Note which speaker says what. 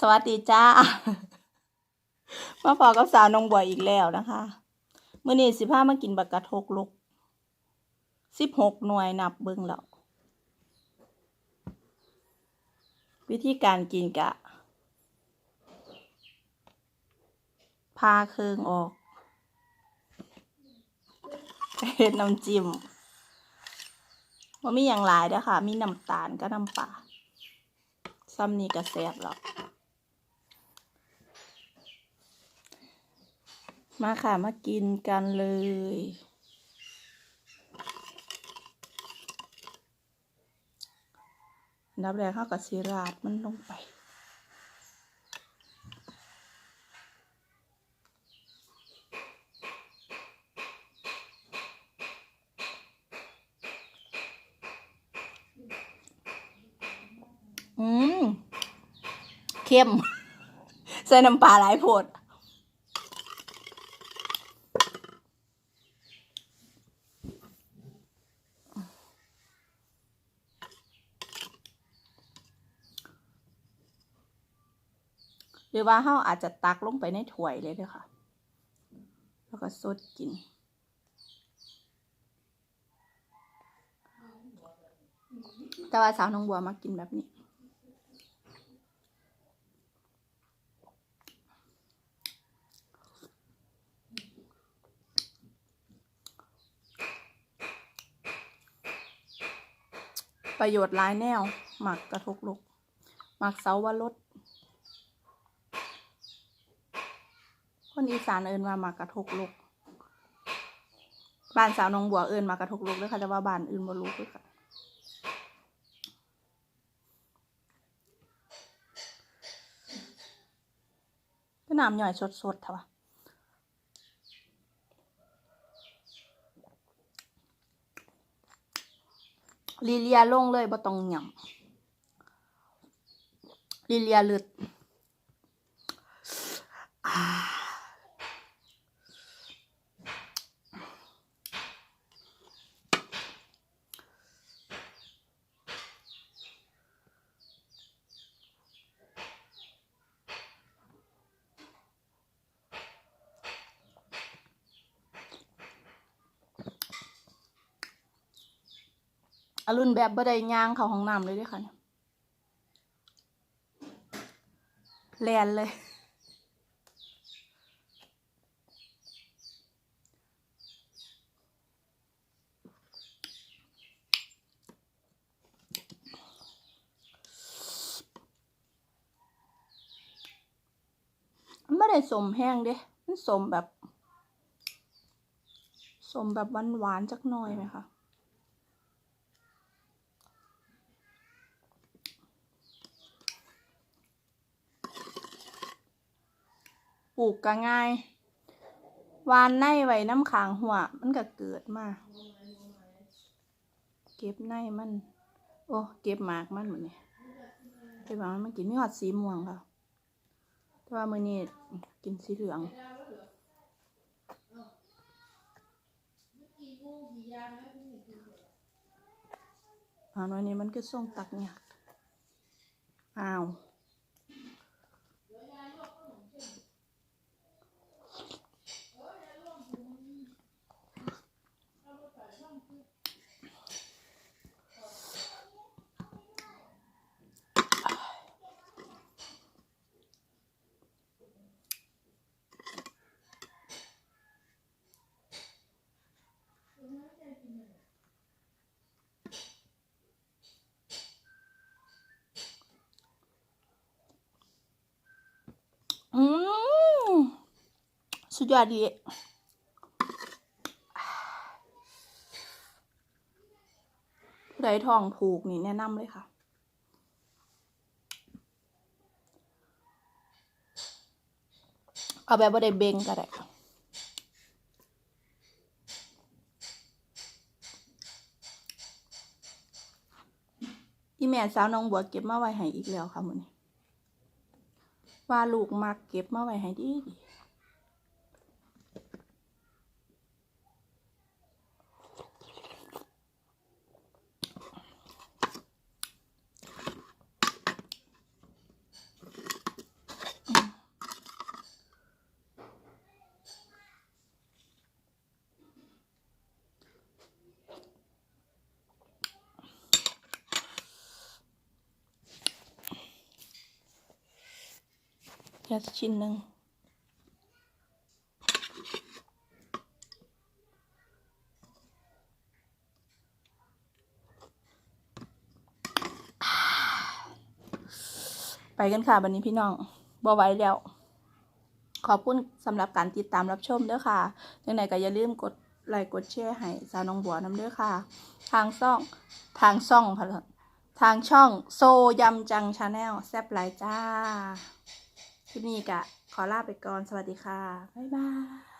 Speaker 1: สวัสดีจ้า มาพอกับสาวนองบัวอีกแล้วนะคะมื้อนี้สิพามากินบักกะทกลุกสิบหกหน่วยนับเบิ่งแล้ว วิธีการกินกะพาเครื่องออกเฮ็ดน้ำจิ้มว่ามีอย่างหลายเด้อค่ะ มีน้ำตาลกับน้ำปลาซ้ำนี่ก็แซ่บแล้ว มาค่ะ มากินกันเลยนดับแรกเข้ากับซีราดมันลงไป อืม เข้ม ใส่น้ำปลาหลายโพด หรือว่าเฮาอาจจะตักลงไปในถ้วยเลยเด้อค่ะ แล้วก็สดกิน แต่ว่าสาวน้องบัวมากินแบบนี้ประโยชน์หลายแนว หมักกระทกลุก หมักเสาวรส คนอีสานเอินว่ามากระทกลุกบ้านสาวนองบัวเอินมากระทกลุกด้วยค่ะแต่ว่าบ้านอื่นบ่รู้คือค่ะก็น้ำหย่อยสดๆเถอะวะลีเลียลงเลยบ่ต้องหยังลีเลียเลือดอ่า อรุณแบบบ่ได้ย่างเข้าห้องน้ำเลยด้วยค่ะเนี่ยแลนเลย มันไม่ได้สมแห้งเด้มันสมแบบ สมแบบหวานๆจักหน่อยไหมคะ ปลูกก็ง่าย วานในไว้น้ำขางหัว มันก็เกิดมา เก็บในมัน โอ้เก็บหมากมันเหมดเนี่ยเก็บหมากมันกินไม่หอดสีม่วงค่ะแต่ว่ามือนี้กินสีเหลืองอ่าน้อยนี้มันก็ส่งตักเนี่ยากอ้าว อืม สุดยอดดีผู้ใดทองผูกนี่แนะนำเลยค่ะ เอาแบบว่าได้เบงก็ได้ค่ะอีแม่สาวน้องบัวเก็บมาไว้ให้อีกแล้วค่ะมื้อนี้ว่าลูกมักเก็บมาไว้ให้ดีดี แค่ชิ้นหนึ่งไปกันค่ะวันนี้พี่น้องบ่ไว้แล้ว ขอบคุณสำหรับการติดตามรับชมด้อค่ะยังไงก็อย่าลืมกดไลค์กดแชร์ให้สาวน้องบัวน้ำด้อค่ะ ทางซ่องทางซ่องพะละทางช่องโซยำจังชาแนลแซบหลายจ้า คลิปนี้กะขอลาไปก่อน สวัสดีค่ะ บ๊ายบาย